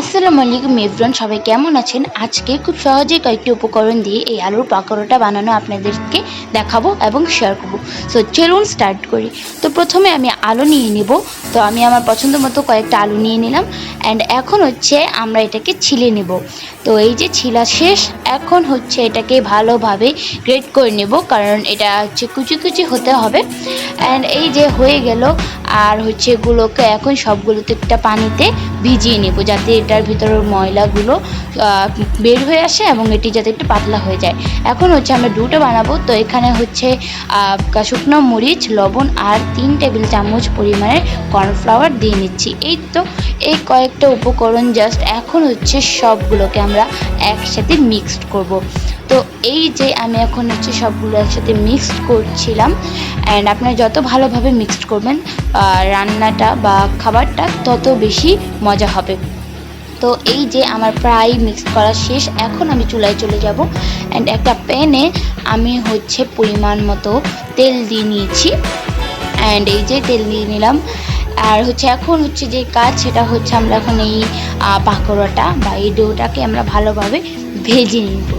আসসালামু আলাইকুম এভরিওয়ান সবাই কেমন আছেন? আজকে খুব সহজেই কয়েকটি উপকরণ দিয়ে এই আলুর পাকোড়াটা বানানো আপনাদেরকে দেখাবো এবং শেয়ার করব। সো চলুন স্টার্ট করি। তো প্রথমে আমি আলু নিয়ে নিব। তো আমি আমার পছন্দ মতো কয়েকটা আলু নিয়ে নিলাম। অ্যান্ড এখন হচ্ছে আমরা এটাকে ছিলে নেব। তো এই যে ছিলা শেষ, এখন হচ্ছে এটাকে ভালোভাবে গ্রেট করে নেব, কারণ এটা হচ্ছে কুচি কুচি হতে হবে। অ্যান্ড এই যে হয়ে গেল, আর হচ্ছে এগুলোকে এখন সবগুলোতে একটা পানিতে ভিজিয়ে নেব যাতে এটার ভিতরের ময়লাগুলো বের হয়ে আসে এবং এটি যাতে একটু পাতলা হয়ে যায়। এখন হচ্ছে আমরা ডুটা বানাবো। তো এখানে হচ্ছে শুকনো মরিচ, লবণ আর তিন টেবিল চামচ পরিমাণের কর্নফ্লাওয়ার দিয়ে নিচ্ছি। এই তো, এই কয়েকটা উপকরণ জাস্ট এখন হচ্ছে সবগুলোকে আমরা একসাথে মিক্সড করব। তো এই যে আমি এখন হচ্ছে সবগুলো একসাথে মিক্সড করছিলাম অ্যান্ড আপনারা যত ভালোভাবে মিক্সড করবেন রান্নাটা বা খাবারটা তত বেশি মজা হবে। তো এই যে আমার প্রায় মিক্স করা শেষ, এখন আমি চুলায় চলে যাব অ্যান্ড একটা প্যানে আমি হচ্ছে পরিমাণ মতো তেল দিয়ে নিয়েছি অ্যান্ড এই যে তেল দিয়ে নিলাম, আর হচ্ছে এখন হচ্ছে যে কাজ সেটা হচ্ছে আমরা এখন এই পাকোড়াটা বা এই ডোটাকে আমরা ভালোভাবে ভেজে নিব।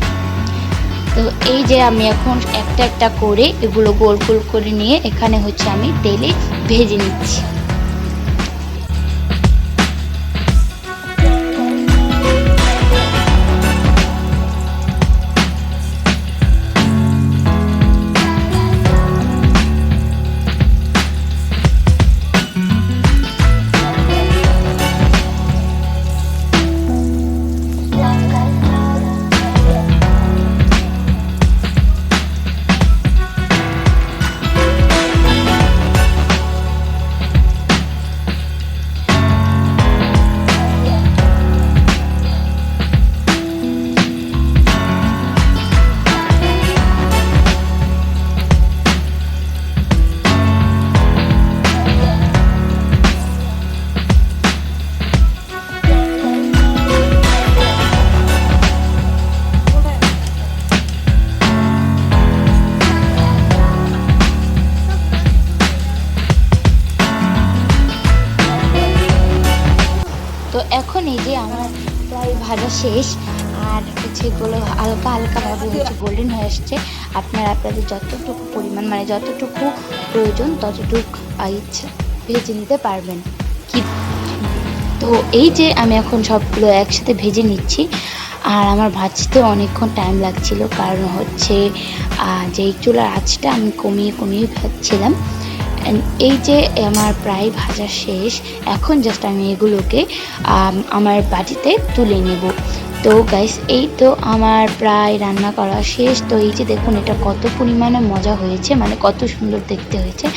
তো এই যে আমি এখন একটা একটা করে এগুলো গোল গোল করে নিয়ে এখানে হচ্ছে আমি তেলে ভেজে নিচ্ছি। এখন এই যে আমার প্রায় ভাজা শেষ আর হচ্ছে এগুলো হালকা হালকাভাবে হচ্ছে গোল্ডেন হয়ে আসছে। আপনারা আপনাদের যতটুকু পরিমাণ মানে যতটুকু প্রয়োজন ততটুকু ইচ্ছা ভেজে নিতে পারবেন। কি? তো এই যে আমি এখন সবগুলো একসাথে ভেজে নিচ্ছি আর আমার ভাজতে অনেকক্ষণ টাইম লাগছিল কারণ হচ্ছে যেই চুলার আঁচটা আমি কমিয়ে কমিয়ে ভাজছিলাম এই যে আমার প্রায় ভাজা শেষ, এখন জাস্ট আমি এগুলোকে আমার বাটিতে তুলে নেব। তো গাইস এই তো আমার প্রায় রান্না করা শেষ। তো এই যে দেখুন, এটা কত পরিমাণে মজা হয়েছে মানে কত সুন্দর দেখতে হয়েছে।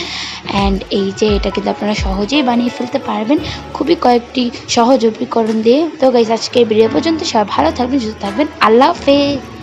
অ্যান্ড এই যে এটা কিন্তু আপনারা সহজেই বানিয়ে ফেলতে পারবেন। খুবই কয়েকটি সহজ উপকরণ দিয়ে। তো গাইস আজকে ভিডিও পর্যন্ত সবাই ভালো থাকবেন, সুস্থ থাকবেন। আল্লাহ হাফেজ!